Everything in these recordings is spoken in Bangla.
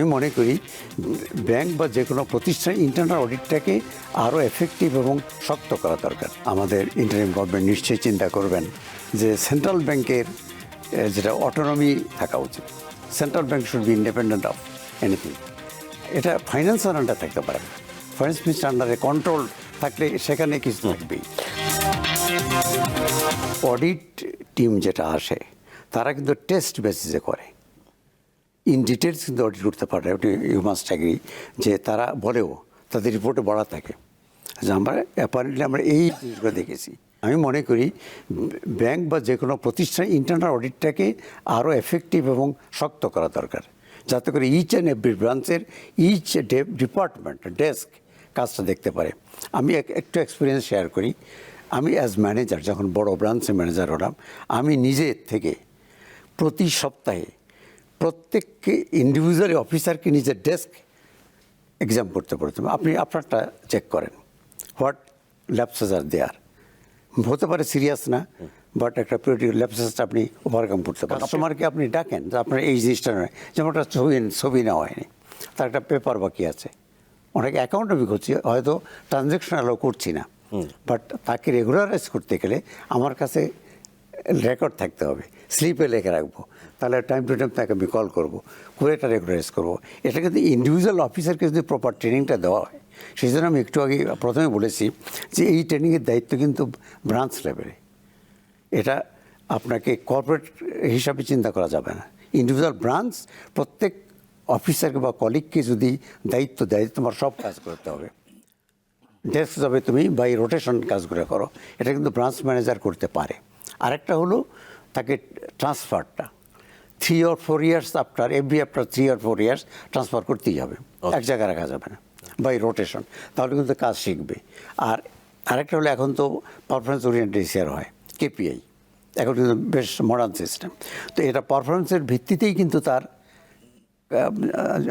আমি মনে করি, ব্যাংক বা যে কোনো প্রতিষ্ঠান ইন্টারনাল অডিটটাকে আরও এফেক্টিভ এবং শক্ত করা দরকার। আমাদের ইন্টারিম গভর্নমেন্ট নিশ্চয়ই চিন্তা করবেন যে সেন্ট্রাল ব্যাংকের যেটা অটোনমি থাকা উচিত। Central bank should be independent of anything এটা ফাইন্যান্সের আন্ডার থাকতে পারে। ফাইন্যান্স মিনিস্টার আন্ডারে কন্ট্রোল থাকলে সেখানে কিছু থাকবেই। অডিট টিম যেটা আসে, তারা কিন্তু টেস্ট বেসিসে করে। ইন ডিটেলস কিন্তু অডিট করতে পারে ইউ মাস্ট অ্যাগ্রি যে তারা বলেও তাদের রিপোর্টে বলা থাকে। যে আমরা অ্যাপারেন্টলি আমরা এই জিনিসগুলো দেখেছি। আমি মনে করি ব্যাংক বা যে কোনো প্রতিষ্ঠান ইন্টারনাল অডিটটাকে আরও এফেক্টিভ এবং শক্ত করা দরকার। যাতে করে ইচ অ্যান্ড এভরি ব্রাঞ্চের ইচ ডিপার্টমেন্ট ডেস্ক কাজটা দেখতে পারে। আমি এক- একটু এক্সপিরিয়েন্স শেয়ার করি। আমি অ্যাজ ম্যানেজার যখন বড় ব্রাঞ্চে ম্যানেজার হলাম, আমি নিজের থেকে প্রতি সপ্তাহে প্রত্যেককে ইন্ডিভিজুয়াল অফিসারকে নিজের ডেস্ক এক্সাম করতে পড়তাম আপনি আপনারটা চেক করেন। হোয়াট ল্যাপসেস আর দেয়ার হতে পারে সিরিয়াস না বাট একটা পিরিয়ডিক ল্যাপসেসটা আপনি ওভারকাম করতে পারেন। কাস্টমারকে আপনি ডাকেন যে আপনার এই জিনিসটা নয় যেমন একটা ছবি ছবি নেওয়া হয়নি তার একটা পেপার বাকি আছে। অনেক অ্যাকাউন্ট আমি করছি হয়তো ট্রানজ্যাকশন অ্যালাউ করছি না বাট তাকে রেগুলারাইজ করতে গেলে আমার কাছে রেকর্ড থাকতে হবে। স্লিপে লেখে রাখব। তাহলে টাইম টু টাইম তাকে আমি কল করব। করে এটা রেগুলারাইজ করব। এটা কিন্তু ইন্ডিভিজুয়াল অফিসারকে যদি প্রপার ট্রেনিংটা দেওয়া হয় সেই জন্য আমি একটু আগে প্রথমে বলেছি যে এই ট্রেনিংয়ের দায়িত্ব কিন্তু ব্রাঞ্চ লেভেলে এটা আপনাকে কর্পোরেট হিসাবে চিন্তা করা যাবে না। ইন্ডিভিজুয়াল ব্রাঞ্চ প্রত্যেক অফিসারকে বা কলিগকে যদি দায়িত্ব দেয়, তোমার সব কাজ করতে হবে। ডেস্ক যাবে তুমি বাই রোটেশন কাজগুলো করো এটা কিন্তু ব্রাঞ্চ ম্যানেজার করতে পারে। আরেকটা হলো তাকে ট্রান্সফারটা three or four years after every after three or four years transfer করতেই হবে। এক জায়গায় রাখা যাবে না বাই রোটেশন তাহলে কিন্তু কাজ শিখবে। আর আরেকটা হলো এখন তো পারফরমেন্স ওরিয়েন্টেড শেয়ার হয় কেপিআই এখন কিন্তু বেশ মডার্ন সিস্টেম তো এটা পারফরমেন্সের ভিত্তিতেই কিন্তু তার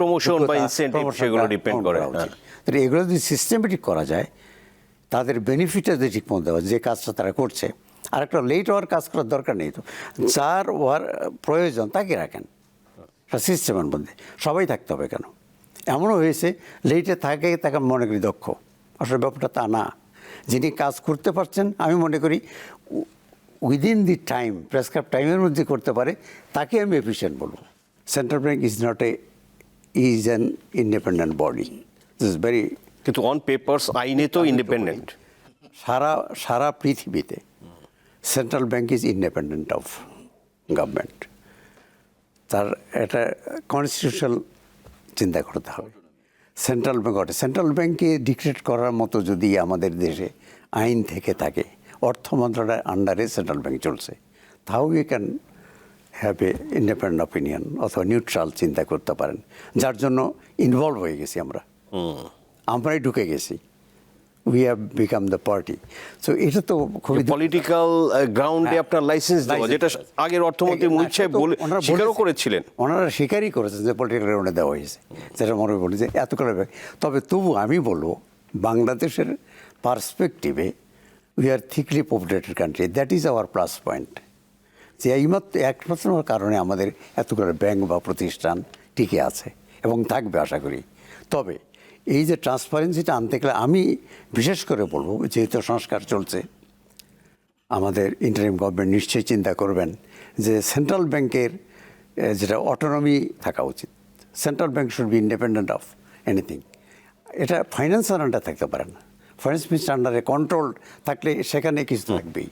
Promotion বা incentive সেগুলো depend করে, হ্যাঁ। তো এগুলো যদি সিস্টেমেটিক করা যায় তাদের বেনিফিটটা যদি ঠিক মতো দেওয়া যে কাজটা তারা করছে আর একটা লেট হওয়ার কাজ করার দরকার নেই তো। যার ওয়ার প্রয়োজন তাকে রাখেন। সিস্টেমের মধ্যে। সবাই থাকতে হবে কেন? এমনও হয়েছে লেটে থাকে তাকে আমি মনে করি দক্ষ। আসলে ব্যাপারটা তা না। যিনি কাজ করতে পারছেন আমি মনে করি উইদিন দি টাইম প্রেসক্রাইব টাইমের মধ্যে করতে পারে তাকে আমি এফিসিয়েন্ট বলব। Central bank is not a is an independent body this very কিন্তু অন পেপারস আইনে তো ইন্ডিপেন্ডেন্ট সারা সারা পৃথিবীতে। Central bank is independent of government তার এটা কনস্টিটিউশনাল চিন্তা করতে হবে। সেন্ট্রাল ব্যাঙ্ক ব্যাংক সেন্ট্রাল ব্যাংকে ডিক্রেট করার মতো যদি আমাদের দেশে আইন থেকে থাকে অর্থ মন্ত্রণালয়ের আন্ডারে সেন্ট্রাল ব্যাংক চলছে তাও you can have a independent opinion অথবা নিউট্রাল চিন্তা করতে পারেন। যার জন্য ইনভলভ হয়ে গেছি আমরা। আমরাই ঢুকে গেছি। We have become the party so এটা তো খুবই পলিটিক্যাল গ্রাউন্ডে হ্যাঁ। আপনার লাইসেন্স দেওয়া License যেটা। আগের অর্থমন্ত্রী মুহিত সাহেব বলে স্বীকারও। করেছিলেন ওনারা স্বীকারই করেছেন যে পলিটিক্যাল গ্রাউন্ডে দেওয়া হয়েছে যেটা মনে বলি যে এত করে তবে তবু আমি বলব বাংলাদেশের পার্সপেক্টিভে we are thickly populated country that is our plus point যে এইমাত্র একমাত্র কারণে আমাদের এতগুলো ব্যাংক বা প্রতিষ্ঠান টিকে আছে এবং থাকবে আশা করি তবে এই যে ট্রান্সপারেন্সিটা আনতে গেলে আমি বিশেষ করে বলব যেহেতু সংস্কার চলছে আমাদের ইন্টারিম গভর্নমেন্ট নিশ্চয়ই চিন্তা করবেন যে সেন্ট্রাল ব্যাংকের যেটা অটোনমি থাকা উচিত। Central bank should be independent of anything এটা ফাইন্যান্সের আন্ডার থাকতে পারে না। ফাইন্যান্স মিনিস্টার আন্ডারে কন্ট্রোল থাকলে সেখানে কিছু থাকবেই।